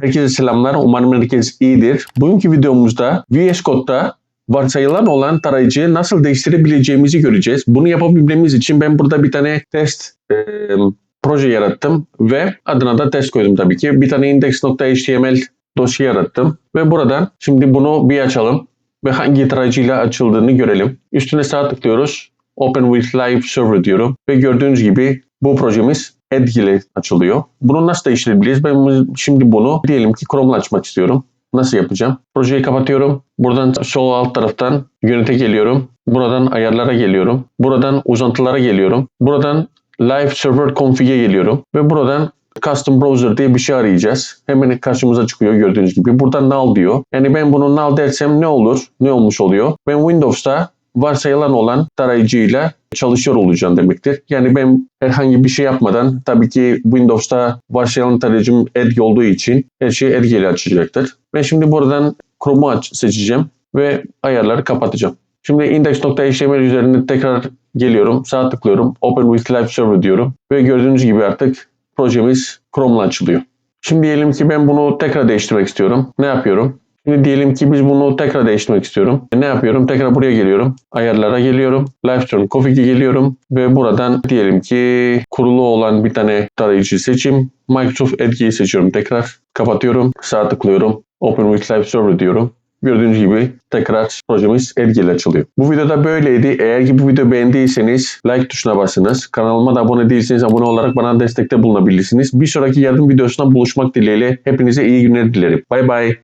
Herkese selamlar. Umarım herkes iyidir. Bugünkü videomuzda VS Code'da varsayılan olan tarayıcıyı nasıl değiştirebileceğimizi göreceğiz. Bunu yapabilmemiz için ben burada bir tane test e, proje yarattım ve adına da test koydum tabii ki. Bir tane index.html dosya yarattım ve buradan şimdi bunu bir açalım ve hangi tarayıcıyla açıldığını görelim. Üstüne sağ tıklıyoruz. Open with Live Server diyorum ve gördüğünüz gibi bu projemiz Edge ile açılıyor. Bunu nasıl değiştirebiliriz? Ben şimdi bunu diyelim ki Chrome'la açmak istiyorum. Nasıl yapacağım? Projeyi kapatıyorum. Buradan sol alt taraftan yönete geliyorum. Buradan ayarlara geliyorum. Buradan uzantılara geliyorum. Buradan Live Server Config'e geliyorum. Ve buradan Custom Browser diye bir şey arayacağız. Hemen karşımıza çıkıyor gördüğünüz gibi. Buradan null diyor. Yani ben bunu null dersem ne olur? Ne olmuş oluyor? Ben Windows'ta varsayılan olan tarayıcıyla çalışıyor olacağım demektir. Yani ben herhangi bir şey yapmadan tabii ki Windows'ta varsayılan tarayıcım Edge olduğu için her şey Edge ile açacaktır. Ben şimdi buradan Chrome'u aç seçeceğim ve ayarları kapatacağım. Şimdi index.html üzerine tekrar geliyorum. Sağ tıklıyorum. Open with Live Server diyorum. Ve gördüğünüz gibi artık projemiz Chrome'la açılıyor. Şimdi diyelim ki ben bunu tekrar değiştirmek istiyorum. Ne yapıyorum? Şimdi diyelim ki biz bunu tekrar değiştirmek istiyorum. Ne yapıyorum? Tekrar buraya geliyorum. Ayarlara geliyorum. Livestream Config'e geliyorum. Ve buradan diyelim ki kurulu olan bir tane tarayıcı seçeyim. Microsoft Edge'yi seçiyorum tekrar. Kapatıyorum. Sağ tıklıyorum. Open with Live Server diyorum. Gördüğünüz gibi tekrar projemiz ile açılıyor. Bu videoda böyleydi. Eğer ki bu videoyu beğendiyseniz like tuşuna basınız. Kanalıma da abone değilseniz abone olarak bana destekte bulunabilirsiniz. Bir sonraki yardım videosunda buluşmak dileğiyle hepinize iyi günler dilerim. Bay bay.